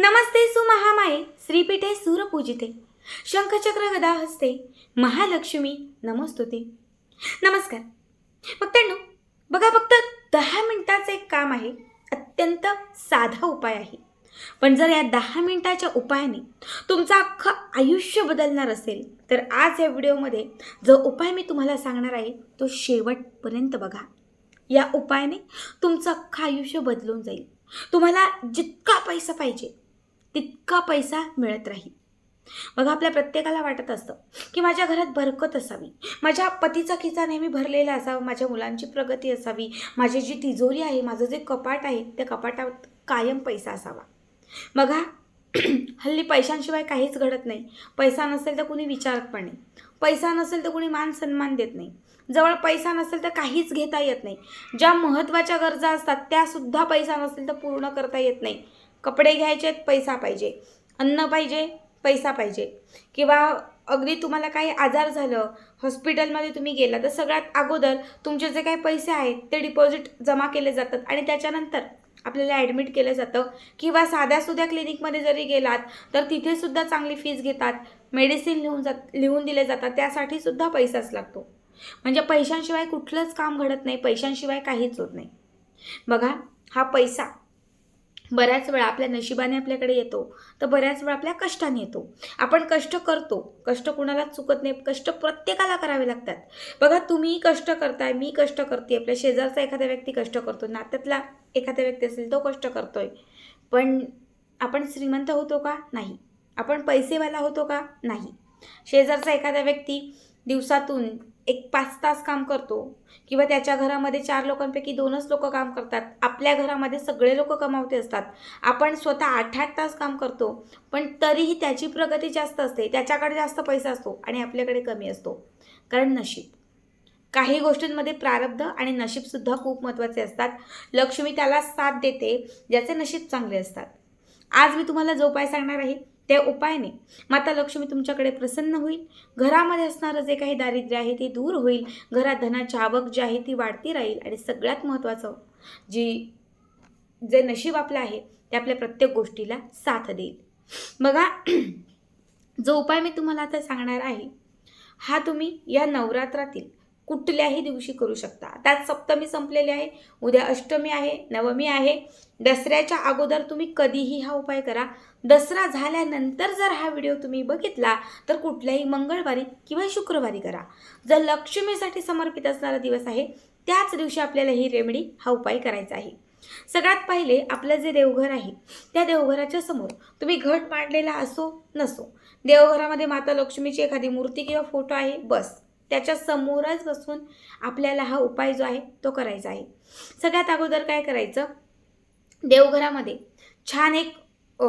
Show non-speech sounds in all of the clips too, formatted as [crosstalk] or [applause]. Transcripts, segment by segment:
नमस्ते सुमहामाये श्रीपीठे सूरपूजिते शंखचक्र गदा हस्ते महालक्ष्मी नमस्तुते. नमस्कार. भक्तांनो बघा फक्त दहा मिनिटाचं एक काम आहे. अत्यंत साधा उपाय आहे. पण जर या दहा मिनिटाच्या उपायाने तुमचं अख्खं आयुष्य बदलणार असेल तर आज या व्हिडिओमध्ये जो उपाय मी तुम्हाला सांगणार आहे तो शेवटपर्यंत बघा. या उपायाने तुमचं अख्खं आयुष्य बदलून जाईल. तुम्हाला जितका पैसा पाहिजे तितका पैसा मिळत राहील. बघा आपल्या प्रत्येकाला वाटत असतं की माझ्या घरात बरकत असावी. माझ्या पतीचा खिचा नेहमी भरलेला असावा माझ्या मुलांची प्रगती असावी माझी जी तिजोरी आहे माझं जे कपाट आहे त्या कपाटात कायम पैसा असावा. बघा [clears throat] हल्ली पैशांशिवाय काहीच घडत नाही. पैसा नसेल तर कुणी विचारत पण नाही. पैसा नसेल तर कुणी मान सन्मान देत नाही. जवळ पैसा नसेल तर काहीच घेता येत नाही. ज्या महत्त्वाच्या गरजा असतात त्यासुद्धा पैसा नसेल तर पूर्ण करता येत नाही. कपडे घ्यायचे आहेत पैसा पाहिजे. अन्न पाहिजे पैसा पाहिजे. किंवा अगदी तुम्हाला काही आजार झालं हॉस्पिटलमध्ये तुम्ही गेला तर सगळ्यात अगोदर तुमचे जे काही पैसे आहेत ते डिपॉझिट जमा केले जातात. आणि त्याच्यानंतर आपल्याला ॲडमिट केलं जातं. किंवा साध्यासुध्या क्लिनिकमध्ये जरी गेलात तर तिथेसुद्धा चांगली फीज घेतात. मेडिसिन लिहून जात लिहून दिले जातात. त्यासाठी सुद्धा पैसाच लागतो. म्हणजे पैशांशिवाय कुठलंच काम घडत नाही पैशांशिवाय काहीच होत नाही. बघा हा पैसा बऱ्याच वेळा आपल्या नशिबाने आपल्याकडे येतो तर बऱ्याच वेळा आपल्या कष्टाने येतो. आपण कष्ट करतो. कष्ट कुणाला चुकत नाही कष्ट प्रत्येकाला करावे लागतात. बघा तुम्ही कष्ट करताय मी कष्ट करते. आपल्या शेजारचा एखादा व्यक्ती कष्ट करतो नात्यातला एखादा व्यक्ती असेल तो कष्ट करतोय. पण आपण श्रीमंत होतो का? नाही. आपण पैसेवाला होतो का? नाही. शेजारचा एखादा व्यक्ती दिवसातून एक पाच तास काम करतो. किंवा त्याच्या घरामध्ये चार लोकांपैकी दोनच लोक काम करतात. आपल्या घरामध्ये सगळे लोक कमावते असतात. आपण स्वतः आठ आठ तास काम करतो. पण तरीही त्याची प्रगती जास्त असते. त्याच्याकडे जास्त पैसा असतो आणि आपल्याकडे कमी असतो. कारण नशीब. काही गोष्टींमध्ये प्रारब्ध आणि नशीबसुद्धा खूप महत्त्वाचे असतात. लक्ष्मी त्याला साथ देते ज्याचे नशीब चांगले असतात. आज मी तुम्हाला जो उपाय सांगणार आहे त्या उपायाने माता लक्ष्मी तुमच्याकडे प्रसन्न होईल. घरामध्ये असणारं जे काही दारिद्र्य आहे ते दूर होईल. घरात धनाची आवक जी आहे ती वाढती राहील आणि सगळ्यात महत्त्वाचं जी जे नशीब आपलं आहे ते आपल्या प्रत्येक गोष्टीला साथ देईल. बघा [clears throat] जो उपाय मी तुम्हाला आता सांगणार आहे हा तुम्ही या नवरात्रातील कुठल्याही दिवशी करू शकता. त्यात सप्तमी संपलेली आहे उद्या अष्टमी आहे नवमी आहे. दसऱ्याच्या अगोदर तुम्ही कधीही हा उपाय करा. दसरा झाल्यानंतर जर हा व्हिडिओ तुम्ही बघितला तर कुठल्याही मंगळवारी किंवा शुक्रवारी करा. जर लक्ष्मीसाठी समर्पित असणारा दिवस आहे त्याच दिवशी आपल्याला ही रेमेडी हा उपाय करायचा आहे. सगळ्यात पहिले आपलं जे देवघर आहे त्या देवघराच्या समोर तुम्ही घट मांडलेला असो नसो. देवघरामध्ये माता लक्ष्मीची एखादी मूर्ती किंवा फोटो आहे बस. त्याच्या समोरच बसून आपल्याला हा उपाय जो आहे तो करायचा आहे. सगळ्यात अगोदर काय करायचं? देवघरामध्ये छान एक अ,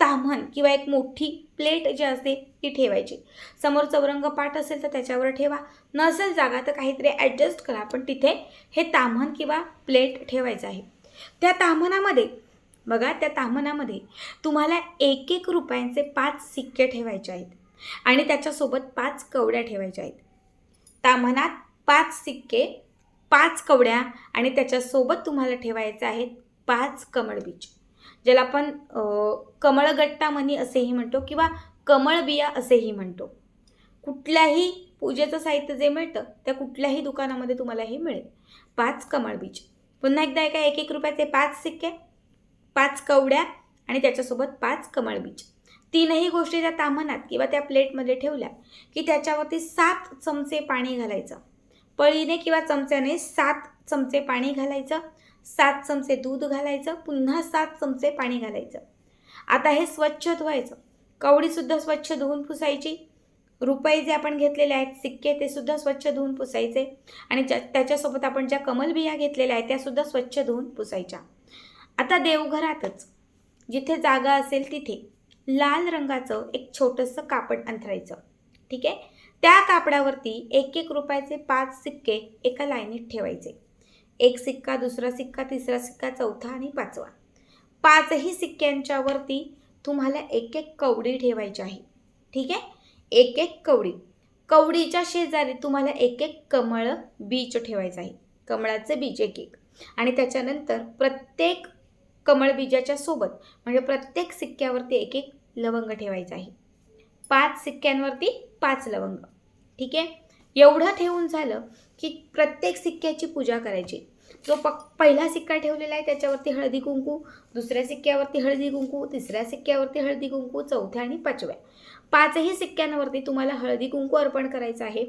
ताम्हण किंवा एक मोठी प्लेट जी असते ती ठेवायची. समोर चौरंग पाठ असेल तर त्याच्यावर ठेवा. नसेल जागा तर काहीतरी ॲडजस्ट करा पण तिथे हे ताम्हण किंवा प्लेट ठेवायचं आहे. त्या ताम्हणामध्ये बघा त्या ताम्हणामध्ये तुम्हाला एक एक रुपयांचे पाच सिक्के ठेवायचे आहेत. आणि त्याच्यासोबत पाच कवड्या ठेवायच्या आहेत. तामनात पाच सिक्के पाच कवड्या आणि त्याच्यासोबत तुम्हाला ठेवायचे आहेत पाच कमळ बीज. ज्याला आपण कमळगट्टामणी कमळगट्टा मनी असेही म्हणतो किंवा कमळ बिया असेही म्हणतो. कुठल्याही पूजेचं साहित्य जे मिळतं त्या कुठल्याही दुकानामध्ये तुम्हाला हे मिळेल. पाच कमळ बीज. पुन्हा एकदा एका एक एक रुपयाचे पाच सिक्के पाच कवड्या आणि त्याच्यासोबत पाच कमळ बीज. तीनही गोष्टी त्या ताम्हणात किंवा त्या प्लेटमध्ये ठेवल्या की त्याच्यावरती सात चमचे पाणी घालायचं. पळीने किंवा चमच्याने सात चमचे पाणी घालायचं सात चमचे दूध घालायचं पुन्हा सात चमचे पाणी घालायचं. आता हे स्वच्छ धुवायचं. कवडीसुद्धा स्वच्छ धुवून पुसायची. रुपये जे आपण घेतलेले आहेत सिक्के ते सुद्धा स्वच्छ धुवून पुसायचे. आणि ज्या त्याच्यासोबत आपण ज्या कमल बिया घेतलेल्या आहेत त्यासुद्धा स्वच्छ धुवून पुसायच्या. आता देवघरातच जिथे जागा असेल तिथे. लाल रंगाचं एक छोटंसं कापड अंथरायचं. ठीक आहे? त्या कापडावरती एक एक रुपयाचे पाच सिक्के एका लाईनीत ठेवायचे. एक सिक्का दुसरा सिक्का तिसरा सिक्का चौथा आणि पाचवा. पाचही सिक्क्यांच्यावरती तुम्हाला एक एक कवडी ठेवायची आहे. ठीक आहे? एक एक कवडी. कवडीच्या शेजारी तुम्हाला एक एक कमळ बीज ठेवायचं आहे. कमळाचे बीज एक एक. आणि त्याच्यानंतर प्रत्येक कमळ बीजाच्या सोबत. म्हणजे प्रत्येक सिक्क्यावरती एक एक लवंग ठेवायचं आहे. पाच सिक्क्यांवरती पाच लवंग. ठीक आहे? एवढं ठेवून झालं की प्रत्येक सिक्क्याची पूजा करायची. जो प पहिला सिक्का ठेवलेला आहे त्याच्यावरती हळदी कुंकू दुसऱ्या सिक्क्यावरती हळदी कुंकू तिसऱ्या सिक्क्यावरती हळदी कुंकू चौथ्या आणि पाचव्या. पाचही सिक्क्यांवरती तुम्हाला हळदी कुंकू अर्पण करायचं आहे.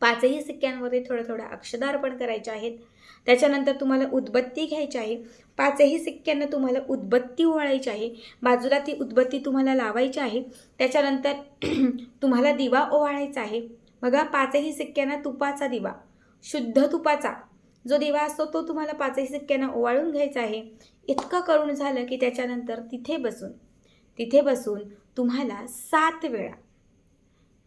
पाचही सिक्क्यांवरती थोडं थोडं अक्षदा अर्पण करायचे आहेत. त्याच्यानंतर तुम्हाला उदबत्ती घ्यायची आहे. पाचही सिक्क्यांना तुम्हाला उदबत्ती ओवाळायची आहे. बाजूला ती उदबत्ती तुम्हाला लावायची आहे. त्याच्यानंतर [clears throat] तुम्हाला दिवा ओवाळायचा आहे. बघा पाचही सिक्क्यांना तुपाचा दिवा. शुद्ध तुपाचा. जो दिवा असतो तो तुम्हाला पाचही सिक्क्यांना ओवाळून घ्यायचा आहे. इतकं करून झालं की त्याच्यानंतर तिथे बसून तिथे बसून तुम्हाला सात वेळा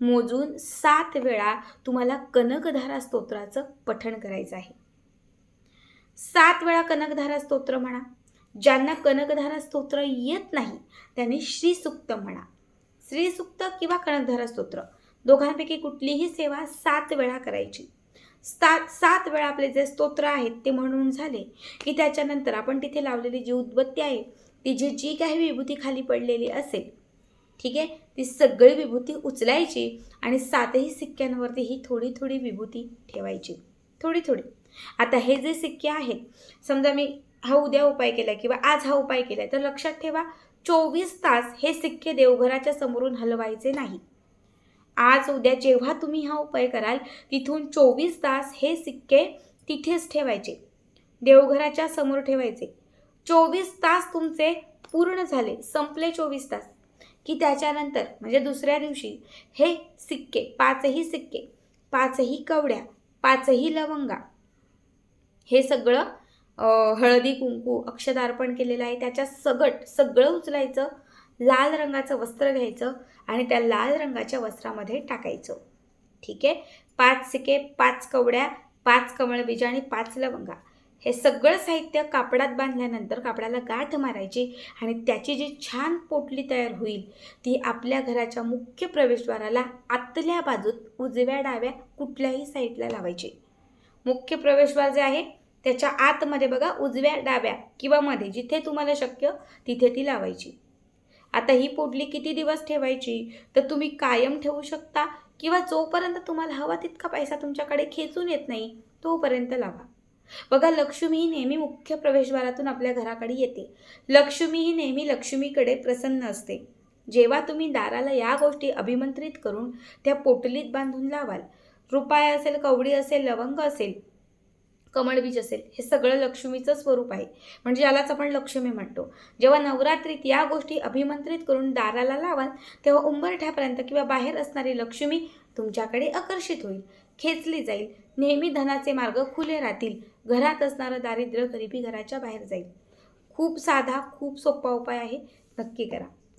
मोजून सात वेळा तुम्हाला कनकधारा स्तोत्राचं पठण करायचं आहे. सात वेळा कनकधारा स्तोत्र म्हणा. ज्यांना कनकधारा स्तोत्र येत नाही त्यांनी श्रीसुक्त म्हणा. श्रीसुक्त किंवा कनकधारा स्तोत्र. दोघांपैकी कुठलीही सेवा सात वेळा करायची. सात सात वेळा आपले जे स्तोत्र आहेत ते म्हणून झाले की त्याच्यानंतर आपण तिथे लावलेली जी उद्बत्ती आहे ती जी जी काही विभूती खाली पडलेली असेल ठीक आहे? ती सगळी विभूती उचलायची आणि सातही सिक्क्यांवरती ही थोडी थोडी विभूती ठेवायची. थोडी थोडी. आता हे जे सिक्के आहेत समजा मी हा उद्या उपाय केला किंवा आज हा उपाय केला तर लक्षात ठेवा चोवीस तास हे सिक्के देवघराच्या समोरून हलवायचे नाही. आज उद्या जेव्हा तुम्ही हा उपाय कराल तिथून चोवीस तास हे सिक्के तिथेच ठेवायचे. देवघराच्या समोर ठेवायचे. चोवीस तास तुमचे पूर्ण झाले संपले चोवीस तास. की त्याच्यानंतर म्हणजे दुसऱ्या दिवशी हे सिक्के पाचही सिक्के पाचही कवड्या पाचही लवंगा हे सगळं हळदी कुंकू अक्षदार्पण केलेलं आहे. त्याच्या सगट सगळं उचलायचं लाल रंगाचं वस्त्र घ्यायचं आणि त्या लाल रंगाच्या वस्त्रामध्ये टाकायचं. ठीक आहे? पाच सिके पाच कवड्या पाच कमळबीज आणि पाच लवंगा. हे सगळं साहित्य कापडात बांधल्यानंतर कापडाला गाठ मारायची आणि त्याची जी छान पोटली तयार होईल ती आपल्या घराच्या मुख्य प्रवेशद्वाराला आतल्या बाजूत उजव्या डाव्या कुठल्याही साईडला लावायची. मुख्य प्रवेशद्वार जे आहे त्याच्या आतमध्ये बघा उजव्या डाव्या किंवा मध्ये जिथे तुम्हाला शक्य तिथे ती लावायची. आता ही पोटली किती दिवस ठेवायची? तर तुम्ही कायम ठेवू शकता किंवा जोपर्यंत तुम्हाला हवा तितका पैसा तुमच्याकडे खेचून येत नाही तोपर्यंत लावा. बघा लक्ष्मी ही नेहमी मुख्य प्रवेशद्वारातून आपल्या घराकडे येते. लक्ष्मी ही नेहमी लक्ष्मीकडे प्रसन्न असते. जेव्हा तुम्ही दाराला या गोष्टी अभिमंत्रित करून त्या पोटलीत बांधून लावाल रुपाया असेल कवडी असेल लवंग असेल कमळबीज असेल हे सगळं लक्ष्मीचं स्वरूप आहे. म्हणजे यालाच आपण लक्ष्मी म्हणतो. जेव्हा नवरात्रीत या गोष्टी अभिमंत्रित करून दाराला लावाल तेव्हा उंबरठ्यापर्यंत किंवा बाहेर असणारी लक्ष्मी तुमच्याकडे आकर्षित होईल खेचली जाईल. नेहमी धनाचे मार्ग खुले राहतील. घरात असणारं दारिद्र्य गरिबी घराच्या बाहेर जाईल. खूप साधा खूप सोपा उपाय आहे. नक्की करा.